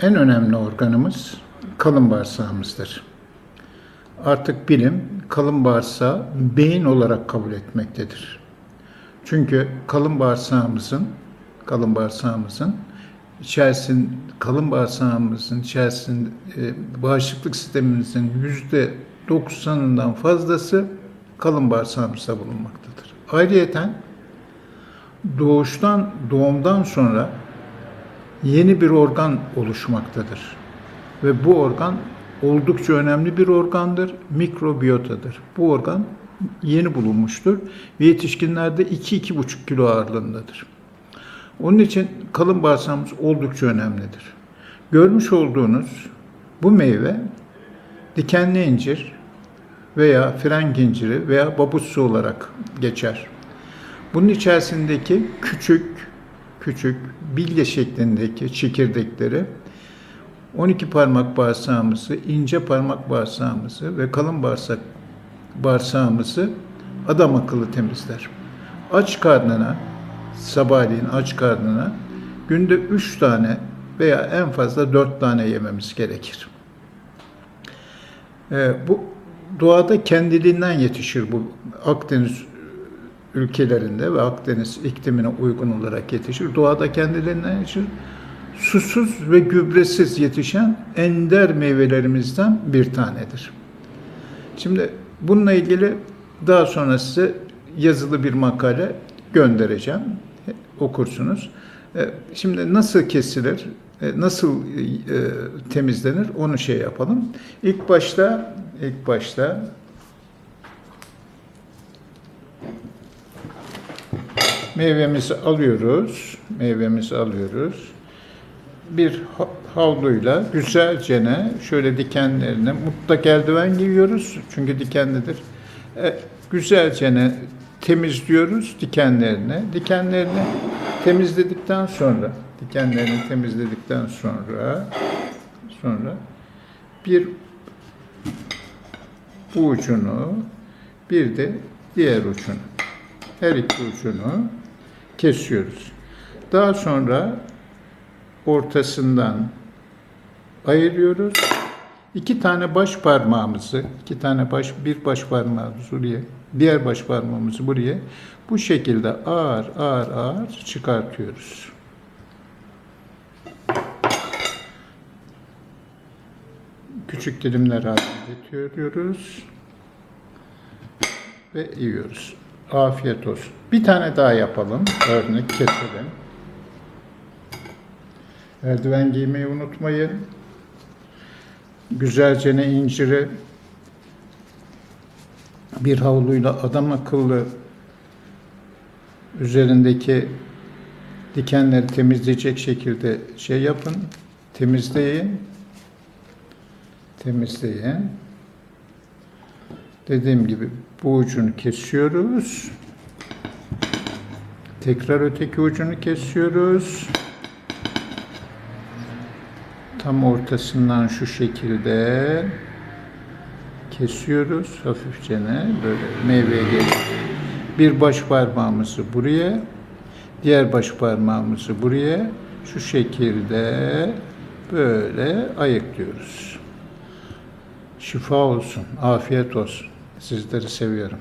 En önemli organımız kalın bağırsağımızdır. Artık bilim kalın bağırsağı beyin olarak kabul etmektedir. Çünkü kalın bağırsağımızın kalın bağırsağımızın içerisinde kalın bağırsağımızın içerisinde e, bağışıklık sistemimizin yüzde 90'ından fazlası kalın bağırsağımızda bulunmaktadır. Ayrıyeten doğuştan doğumdan sonra yeni bir organ oluşmaktadır. Ve bu organ oldukça önemli bir organdır, mikrobiyotadır. Bu organ yeni bulunmuştur ve yetişkinlerde 2-2,5 kilo ağırlığındadır. Onun için kalın bağırsağımız oldukça önemlidir. Görmüş olduğunuz bu meyve dikenli incir veya frenk inciri veya babutsu olarak geçer. Bunun içerisindeki küçük küçük bilye şeklindeki çekirdekleri 12 parmak bağırsağımızı, ince parmak bağırsağımızı ve kalın bağırsak bağırsağımızı adam akıllı temizler. Aç karnına, sabahleyin aç karnına günde 3 tane veya en fazla 4 tane yememiz gerekir. Ee, bu doğada kendiliğinden yetişir bu Akdeniz ülkelerinde ve Akdeniz iklimine uygun olarak yetişir. Doğada kendiliğinden yetişir. Susuz ve gübresiz yetişen ender meyvelerimizden bir tanedir. Şimdi bununla ilgili daha sonra size yazılı bir makale göndereceğim. Okursunuz. E, Şimdi nasıl kesilir, e, nasıl e, temizlenir onu şey yapalım. İlk başta ilk başta Meyvemizi alıyoruz. Meyvemizi alıyoruz. Bir ha- havluyla güzelce ne şöyle dikenlerine mutlak eldiven giyiyoruz. Çünkü dikenlidir. E, güzelce ne temizliyoruz dikenlerini. Dikenlerini temizledikten sonra dikenlerini temizledikten sonra sonra bir bu ucunu bir de diğer ucunu her iki ucunu kesiyoruz. Daha sonra ortasından ayırıyoruz. İki tane baş parmağımızı, iki tane baş, bir baş parmağımızı buraya, diğer baş parmağımızı buraya bu şekilde ağır ağır ağır çıkartıyoruz. Küçük dilimler haline getiriyoruz ve yiyoruz. Afiyet olsun. Bir tane daha yapalım. Örnek keselim. Eldiven giymeyi unutmayın. Güzelce ne inciri bir havluyla adam akıllı üzerindeki dikenleri temizleyecek şekilde şey yapın. Temizleyin. Temizleyin. Dediğim gibi bu ucunu kesiyoruz. Tekrar öteki ucunu kesiyoruz. Tam ortasından şu şekilde kesiyoruz hafifçe böyle meyveye gelir. Bir baş parmağımızı buraya, diğer baş parmağımızı buraya şu şekilde böyle ayıklıyoruz. Şifa olsun, afiyet olsun. Sizleri seviyorum.